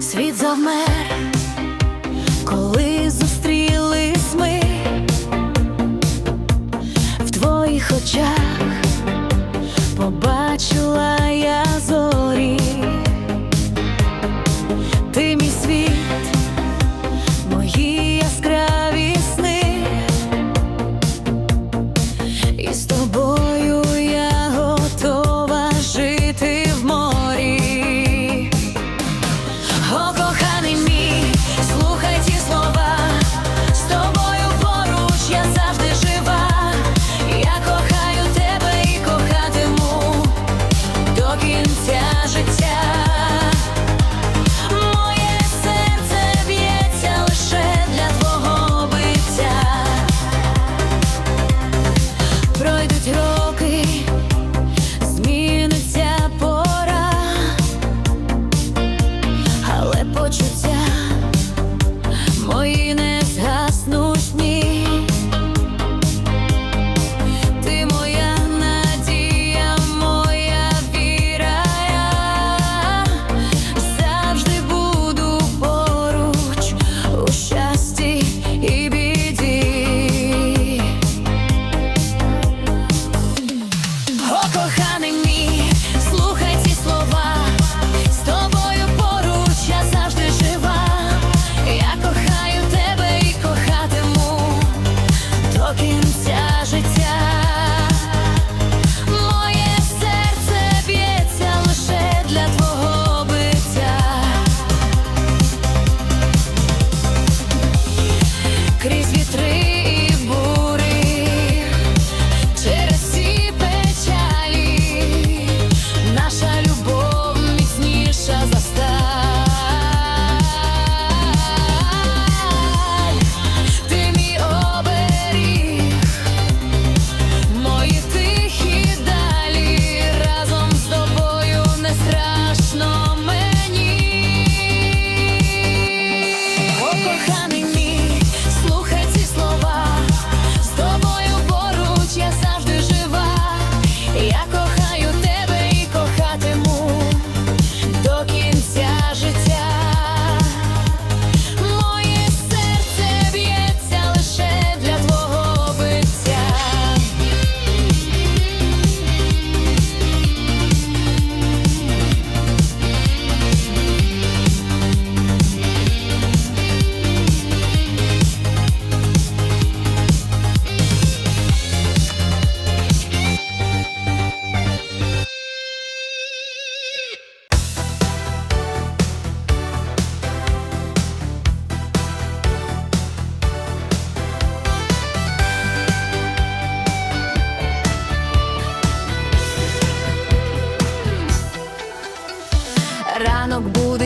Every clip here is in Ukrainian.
Світ завмер.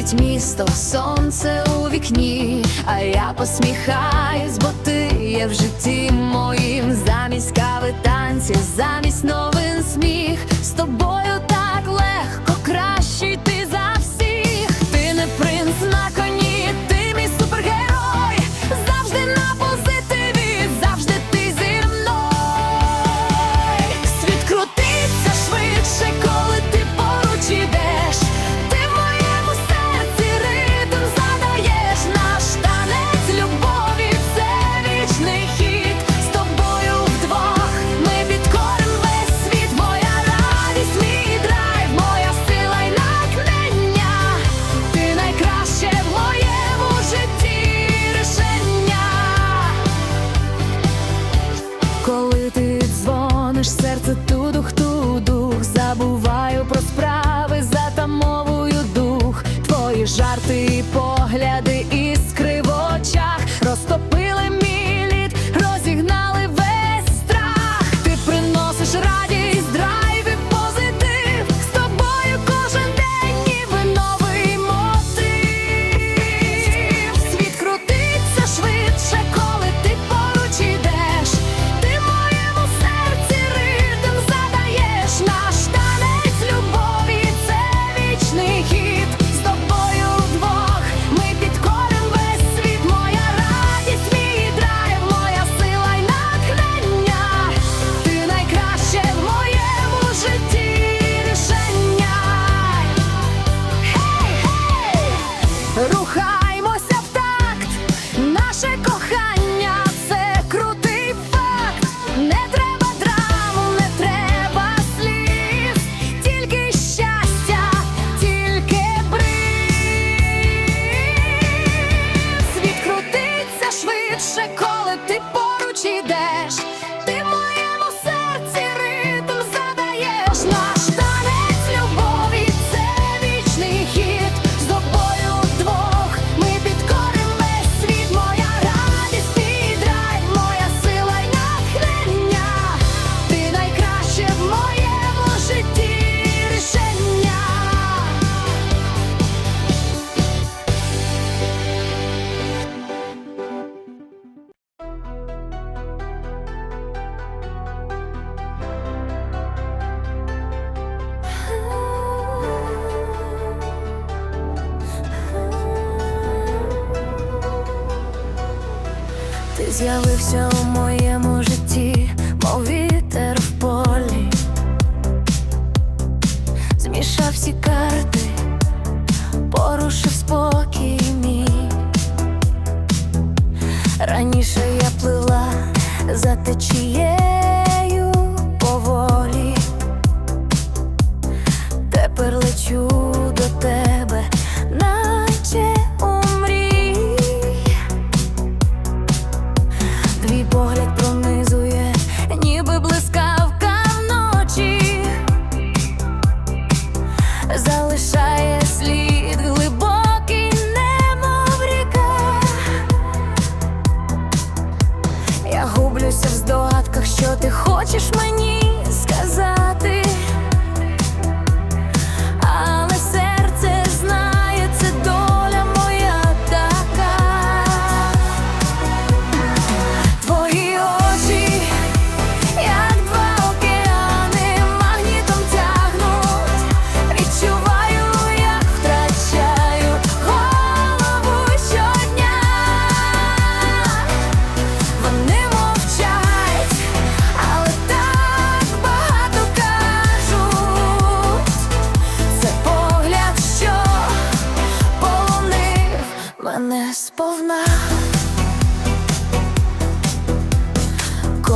світить місто, сонце у вікні, а я посміхаюсь, бо ти є в житті моїм, замість кави танці, замість новин сміх, з тобою так легко краще. з'явився у моєму житті, мов вітер в полі, змішав всі карти, порушив спокій мій. Раніше я плила за течією залишай.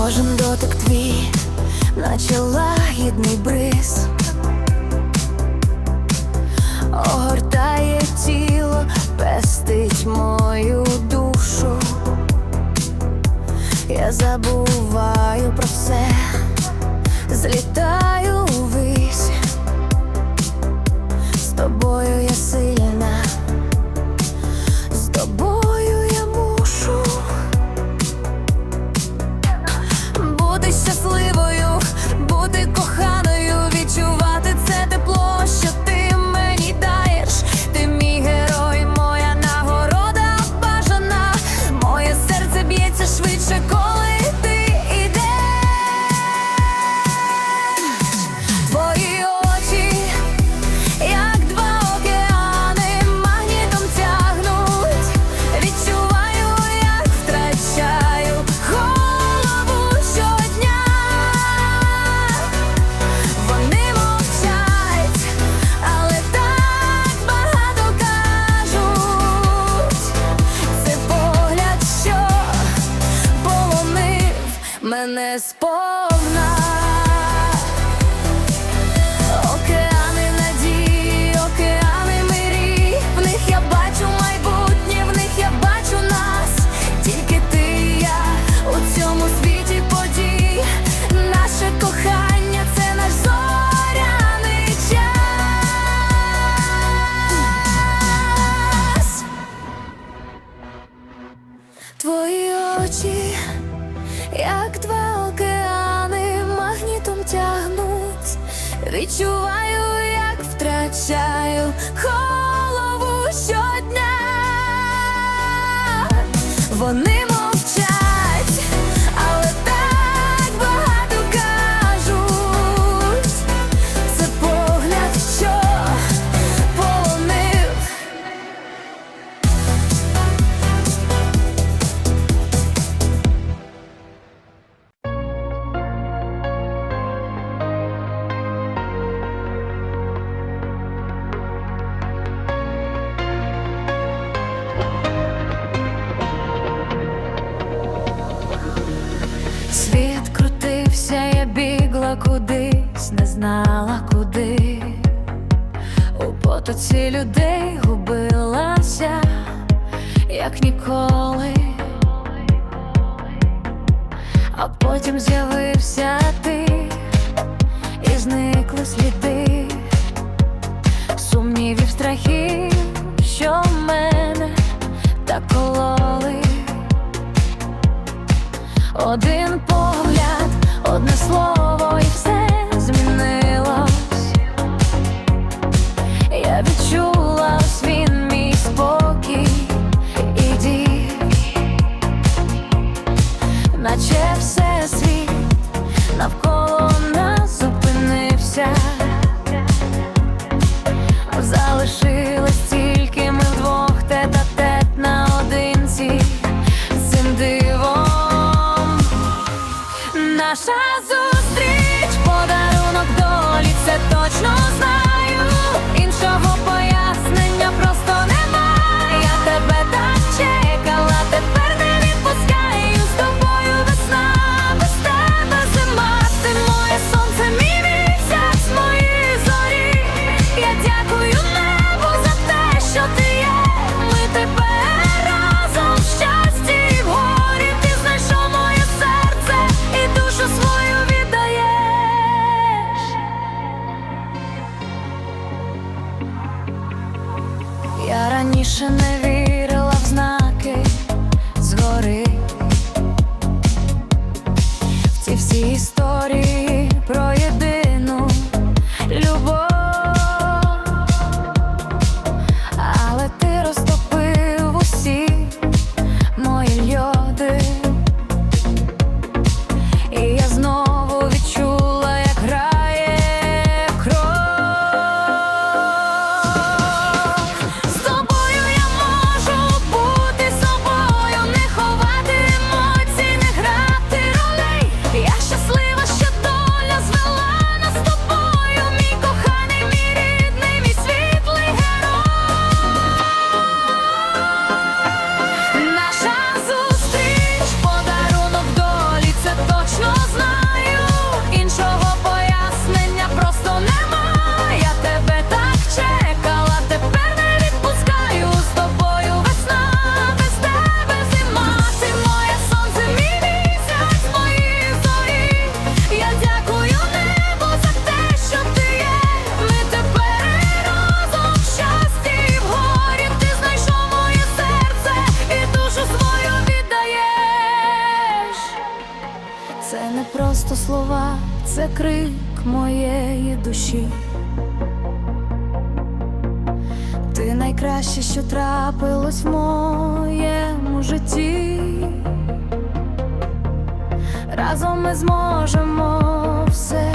Кожен дотик твій, наче лагідний бриз, огортає тіло, пестить мою душу, я забуваю про все, злітаю ввись з тобою. я відчуваю, як втрачаю голову щодня. Вони потоці людей губилася, як ніколи, а потім з'явився ти, і зникли сліди, сумнівів страхів. раніше не вірила в знаки згори в ці всі. просто слова, це крик моєї душі. Ти найкраще, що трапилось в моєму житті. Разом ми зможемо все.